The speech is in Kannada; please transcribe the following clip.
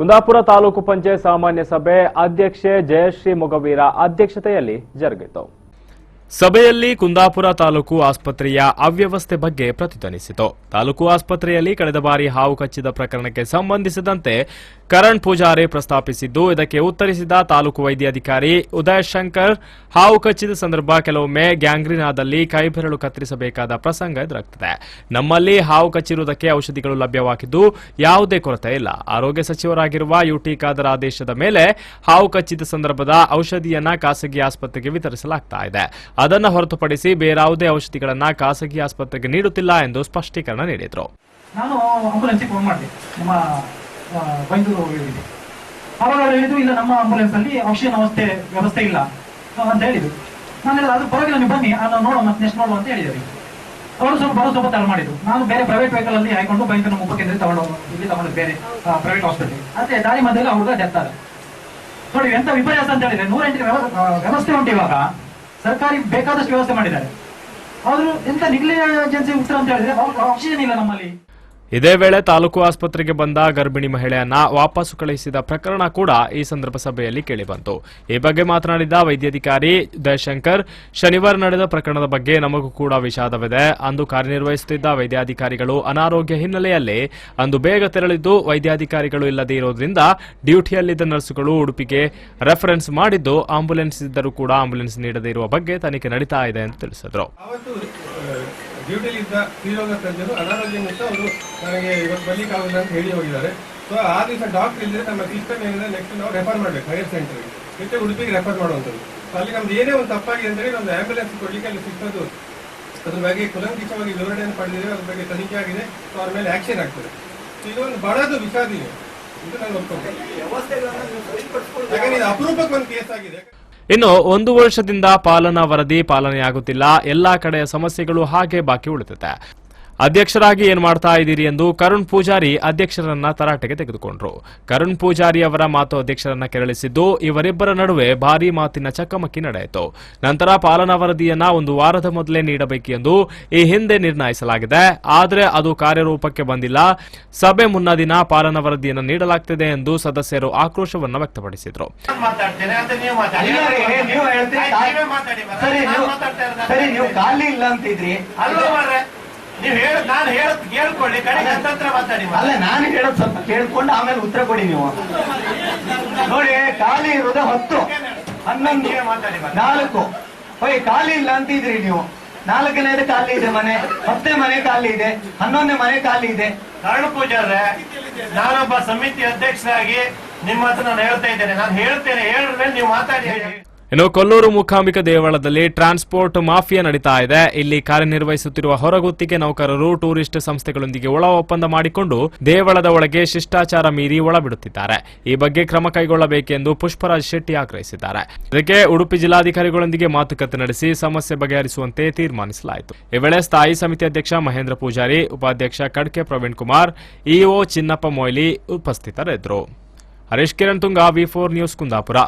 ಕುಂದಾಪುರ ತಾಲೂಕು ಪಂಚಾಯತ್ ಸಾಮಾನ್ಯ ಸಭೆ ಅಧ್ಯಕ್ಷೆ ಜಯಶ್ರೀ ಮೊಗವೀರ ಅಧ್ಯಕ್ಷತೆಯಲ್ಲಿ ಜರುಗಿತು. ಸಭೆಯಲ್ಲಿ ಕುಂದಾಪುರ ತಾಲೂಕು ಆಸ್ಪತ್ರೆಯ ಅವ್ಯವಸ್ಥೆ ಬಗ್ಗೆ ಪ್ರತಿಧ್ವನಿಸಿತು. ತಾಲೂಕು ಆಸ್ಪತ್ರೆಯಲ್ಲಿ ಕಳೆದ ಬಾರಿ ಹಾವು ಕಚ್ಚಿದ ಪ್ರಕರಣಕ್ಕೆ ಸಂಬಂಧಿಸಿದಂತೆ ಕರಣ್ ಪೂಜಾರಿ ಪ್ರಸ್ತಾಪಿಸಿದ್ದು, ಇದಕ್ಕೆ ಉತ್ತರಿಸಿದ ತಾಲೂಕು ವೈದ್ಯಾಧಿಕಾರಿ ಉದಯ ಶಂಕರ್, ಹಾವು ಕಚ್ಚಿದ ಸಂದರ್ಭ ಕೆಲವೊಮ್ಮೆ ಗ್ಯಾಂಗ್ರಿನಾದಲ್ಲಿ ಕೈಬೆರಳು ಕತ್ತರಿಸಬೇಕಾದ ಪ್ರಸಂಗ ಎದುರಾಗ್ತದೆ. ನಮ್ಮಲ್ಲಿ ಹಾವು ಕಚ್ಚಿರುವುದಕ್ಕೆ ಔಷಧಿಗಳು ಲಭ್ಯವಾಗಿದ್ದು, ಯಾವುದೇ ಕೊರತೆ ಇಲ್ಲ. ಆರೋಗ್ಯ ಸಚಿವರಾಗಿರುವ ಯುಟಿ ಖಾದರ್ ಆದೇಶದ ಮೇಲೆ ಹಾವು ಕಚ್ಚಿದ ಸಂದರ್ಭದ ಔಷಧಿಯನ್ನ ಖಾಸಗಿ ಆಸ್ಪತ್ರೆಗೆ ವಿತರಿಸಲಾಗ್ತಾ ಇದೆ. ಅದನ್ನ ಹೊರತುಪಡಿಸಿ ಬೇರಾವುದೇ ಔಷಧಿಗಳನ್ನ ಖಾಸಗಿ ಆಸ್ಪತ್ರೆಗೆ ನೀಡುತ್ತಿಲ್ಲ ಎಂದು ಸ್ಪಷ್ಟೀಕರಣ ನೀಡಿದರು. ನಾನು ಆಂಬುಲೆನ್ಸ್ ಫೋನ್ ಮಾಡಿದೆ. ನಮ್ಮ ಬೈಂದೂರು ಹೇಳಿದೆ ಹೇಳಿದ್ರು. ಇಲ್ಲ, ನಮ್ಮ ಆಂಬುಲೆನ್ಸ್ ಅಲ್ಲಿ ಆಕ್ಸಿಜನ್ ವ್ಯವಸ್ಥೆ ವ್ಯವಸ್ಥೆ ಇಲ್ಲ ಅಂತ ಹೇಳಿದ್ರು. ನಾನು ಅದು ಪರವಾಗಿಲ್ಲ, ನೀವು ಬನ್ನಿ, ಅದನ್ನು ನೋಡೋ ಮತ್ತೆ ನೆಕ್ಸ್ಟ್ ನೋಡುವ ಅಂತ ಹೇಳಿದ್ರು ಅವರು ಸ್ವಲ್ಪ, ಬರೋ ಸ್ವಲ್ಪ ಮಾಡಿದ್ರು. ನಾನು ಬೇರೆ ಪ್ರೈವೇಟ್ ವೆಹಿಕಲ್ ಅಲ್ಲಿ ಹಾಕೊಂಡು ಬೈಂದೂರು ಮುಖ ಕೇಂದ್ರ ತಗೊಂಡು ಇಲ್ಲಿ ತಗೊಂಡು ಬೇರೆ ಪ್ರೈವೇಟ್ ಹಾಸ್ಪಿಟಲ್ ಅದೇ ದಾರಿ ಮಧ್ಯದಲ್ಲಿ ಹುಡುಗ ಜರ್ತಾರೆ. ನೋಡಿ, ಎಂತ ವಿಪರ್ಯಾಸ ಅಂತ ಹೇಳಿದ್ರೆ ನೂರೆಂಟು ವ್ಯವ- ವ್ಯವಸ್ಥೆ ಉಂಟು ಇವಾಗ. ಸರ್ಕಾರಿ ಬೇಕಾದಷ್ಟು ವ್ಯವಸ್ಥೆ ಮಾಡಿದ್ದಾರೆ. ಅವರು ಎಂತ ನಿಗ್ಲಿಜೆನ್ಸಿ ಉತ್ತರ ಅಂತ ಹೇಳಿದ್ರೆ ಆಕ್ಸಿಜನ್ ಇಲ್ಲ ನಮ್ಮಲ್ಲಿ. ಇದೇ ವೇಳೆ ತಾಲೂಕು ಆಸ್ಪತ್ರೆಗೆ ಬಂದ ಗರ್ಭಿಣಿ ಮಹಿಳೆಯನ್ನ ವಾಪಸ್ಸು ಕಳುಹಿಸಿದ ಪ್ರಕರಣ ಕೂಡ ಈ ಸಂದರ್ಭ ಸಭೆಯಲ್ಲಿ ಕೇಳಿಬಂತು. ಈ ಬಗ್ಗೆ ಮಾತನಾಡಿದ ವೈದ್ಯಾಧಿಕಾರಿ ದಯಶಂಕರ್ ಶನಿವಾರ ನಡೆದ ಪ್ರಕರಣದ ಬಗ್ಗೆ ನಮಗೂ ಕೂಡ ವಿಷಾದವಿದೆ. ಅಂದು ಕಾರ್ಯನಿರ್ವಹಿಸುತ್ತಿದ್ದ ವೈದ್ಯಾಧಿಕಾರಿಗಳು ಅನಾರೋಗ್ಯ ಹಿನ್ನೆಲೆಯಲ್ಲಿ ಅಂದು ಬೇಗ ತೆರಳಿದ್ದು, ವೈದ್ಯಾಧಿಕಾರಿಗಳು ಇಲ್ಲದೇ ಇರೋದ್ರಿಂದ ಡ್ಯೂಟಿಯಲ್ಲಿದ್ದ ನರ್ಸುಗಳು ಉಡುಪಿಗೆ ರೆಫರೆನ್ಸ್ ಮಾಡಿದ್ದು ಆಂಬ್ಯುಲೆನ್ಸ್ ಇದ್ದರೂ ಕೂಡ ಆಂಬ್ಯುಲೆನ್ಸ್ ನೀಡದೇ ಇರುವ ಬಗ್ಗೆ ತನಿಖೆ ನಡೀತಾ ಇದೆ ಎಂದು ತಿಳಿಸಿದರು. ಅವತ್ತು ಡ್ಯೂಟಿಲಿ ಇದ್ದ ಶ್ರೀರೋಗ ತಜ್ಞರು ಅನಾರೋಗ್ಯನಿಂದ ಅವರು ನನಗೆ ಇವತ್ತು ಬರ್ಲಿಕ್ಕಾಗಲ್ಲ ಅಂತ ಹೇಳಿ ಹೋಗಿದ್ದಾರೆ. ಸೊ ಆ ದಿವಸ ಡಾಕ್ಟರ್ ಇಲ್ಲದೆ ನಮ್ಮ ಸಿಸ್ಟಮ್ ಏನಿದೆ ನೆಕ್ಸ್ಟ್ ನಾವು ರೆಫರ್ ಮಾಡಬೇಕು ಹೈಯರ್ ಸೆಂಟರ್ಗೆ ಮತ್ತೆ ಉಡುಪಿಗೆ ರೆಫರ್ ಮಾಡುವಂಥದ್ದು. ಸೊ ಅಲ್ಲಿ ನಮ್ದು ಏನೇ ಒಂದು ತಪ್ಪಾಗಿದೆ ಅಂತೇಳಿ ಒಂದು ಆಂಬ್ಯುಲೆನ್ಸ್ ಕೊಡಲಿಕ್ಕೆ ಅಲ್ಲಿ ಸಿಕ್ಕೋದು ಅದ್ರ ಬಗ್ಗೆ ಕುಲಂಕಿತವಾಗಿ ವಿವರಣೆಯನ್ನು ಪಡೆದಿದೆ ಅದ್ರ ಬಗ್ಗೆ ತನಿಖೆ ಆಗಿದೆ ಸೊ ಅವ್ರ ಮೇಲೆ ಆಕ್ಷನ್ ಆಗ್ತದೆ. ಸೊ ಇದು ಒಂದು ಬಹಳದು ವಿಷಾದ ಇದೆ. ಇದು ನಾನು ಒಪ್ಕೊಂಡೆ ಯಾಕಂದ್ರೆ ಇದು ಅಪರೂಪಕ್ಕೆ ಒಂದು ಕೇಸ್ ಆಗಿದೆ. ಇನ್ನು ಒಂದು ವರ್ಷದಿಂದ ಪಾಲನಾ ವರದಿ ಪಾಲನೆಯಾಗುತ್ತಿಲ್ಲ. ಎಲ್ಲಾ ಕಡೆಯ ಸಮಸ್ಯೆಗಳು ಹಾಗೆ ಬಾಕಿ ಉಳಿದಿದೆ. ಅಧ್ಯಕ್ಷರಾಗಿ ಏನ್ ಮಾಡ್ತಾ ಇದ್ದೀರಿ ಎಂದು ಕರುಣ್ ಪೂಜಾರಿ ಅಧ್ಯಕ್ಷರನ್ನ ತರಾಟೆಗೆ ತೆಗೆದುಕೊಂಡ್ರು. ಕರುಣ್ ಪೂಜಾರಿ ಅವರ ಮಾತು ಅಧ್ಯಕ್ಷರನ್ನ ಕೆರಳಿಸಿದ್ದು ಇವರಿಬ್ಬರ ನಡುವೆ ಭಾರೀ ಮಾತಿನ ಚಕಮಕಿ ನಡೆಯಿತು. ನಂತರ ಪಾಲನಾ ವರದಿಯನ್ನ ಒಂದು ವಾರದ ಮೊದಲೇ ನೀಡಬೇಕು ಎಂದು ಈ ಹಿಂದೆ ನಿರ್ಣಯಿಸಲಾಗಿದೆ. ಆದರೆ ಅದು ಕಾರ್ಯರೂಪಕ್ಕೆ ಬಂದಿಲ್ಲ. ಸಭೆ ಮುನ್ನ ದಿನ ಪಾಲನಾ ವರದಿಯನ್ನು ನೀಡಲಾಗ್ತಿದೆ ಎಂದು ಸದಸ್ಯರು ಆಕ್ರೋಶವನ್ನು ವ್ಯಕ್ತಪಡಿಸಿದರು. ಮಾತಾಡ್ತೇನೆ ನೀವು ನಾನು ಹೇಳ ಹೇಳ ಕೇಳ್ಕೊಳ್ಳಿ ಹತ್ರ ಮಾತಾಡಿ. ಅಲ್ಲ ನಾನು ಹೇಳೋದು ಸ್ವಲ್ಪ ಕೇಳ್ಕೊಂಡು ಆಮೇಲೆ ಉತ್ತರ ಕೊಡಿ ನೀವು. ನೋಡಿ ಖಾಲಿ ಇರೋದು ಹತ್ತು ಹನ್ನೊಂದು ನೀವೇ ಮಾತಾಡಿ ಮಾರ್ರೆ. ನಾಲ್ಕು. ಓಯ್ ಖಾಲಿ ಇಲ್ಲ ಅಂತಿದ್ರಿ ನೀವು. ನಾಲ್ಕನೇದು ಖಾಲಿ ಇದೆ ಮನೆ ಹತ್ತನೇ ಮನೆ ಖಾಲಿ ಇದೆ ಹನ್ನೊಂದನೇ ಮನೆ ಖಾಲಿ ಇದೆ. ಕರ್ಣ ಪೂಜಾರ್ರೆ ನಾನೊಬ್ಬ ಸಮಿತಿ ಅಧ್ಯಕ್ಷರಾಗಿ ನಿಮ್ಮ ಹತ್ರ ನಾನು ಹೇಳ್ತಾ ಇದ್ದೇನೆ. ನಾನು ಹೇಳ್ತೇನೆ ಹೇಳಿದ್ರೆ ನೀವು ಮಾತಾಡಿ. ಇನ್ನು ಕೊಲ್ಲೂರು ಮುಖಾಂಬಿಕ ದೇವಳದಲ್ಲಿ ಟ್ರಾನ್ಸ್ಪೋರ್ಟ್ ಮಾಫಿಯಾ ನಡೀತಾ ಇದೆ. ಇಲ್ಲಿ ಕಾರ್ಯನಿರ್ವಹಿಸುತ್ತಿರುವ ಹೊರಗುತ್ತಿಗೆ ನೌಕರರು, ಟೂರಿಸ್ಟ್ ಸಂಸ್ಥೆಗಳೊಂದಿಗೆ ಒಳ ಒಪ್ಪಂದ ಮಾಡಿಕೊಂಡು ದೇವಳದ ಒಳಗೆ ಶಿಷ್ಟಾಚಾರ ಮೀರಿ ಒಳಬಿಡುತ್ತಿದ್ದಾರೆ. ಈ ಬಗ್ಗೆ ಕ್ರಮ ಕೈಗೊಳ್ಳಬೇಕೆಂದು ಪುಷ್ಪರಾಜ್ ಶೆಟ್ಟಿ ಆಗ್ರಹಿಸಿದ್ದಾರೆ. ಇದಕ್ಕೆ ಉಡುಪಿ ಜಿಲ್ಲಾಧಿಕಾರಿಗಳೊಂದಿಗೆ ಮಾತುಕತೆ ನಡೆಸಿ ಸಮಸ್ಯೆ ಬಗೆಹರಿಸುವಂತೆ ತೀರ್ಮಾನಿಸಲಾಯಿತು. ಈ ವೇಳೆ ಸ್ಥಾಯಿ ಸಮಿತಿ ಅಧ್ಯಕ್ಷ ಮಹೇಂದ್ರ ಪೂಜಾರಿ, ಉಪಾಧ್ಯಕ್ಷ ಕಡ್ಕೆ ಪ್ರವೀಣ್ ಕುಮಾರ್, ಇಒ ಚಿನ್ನಪ್ಪ ಮೊಯ್ಲಿ ಉಪಸ್ಥಿತರಿದ್ದರು. Harish Kiran Thunga V four news Kundapura.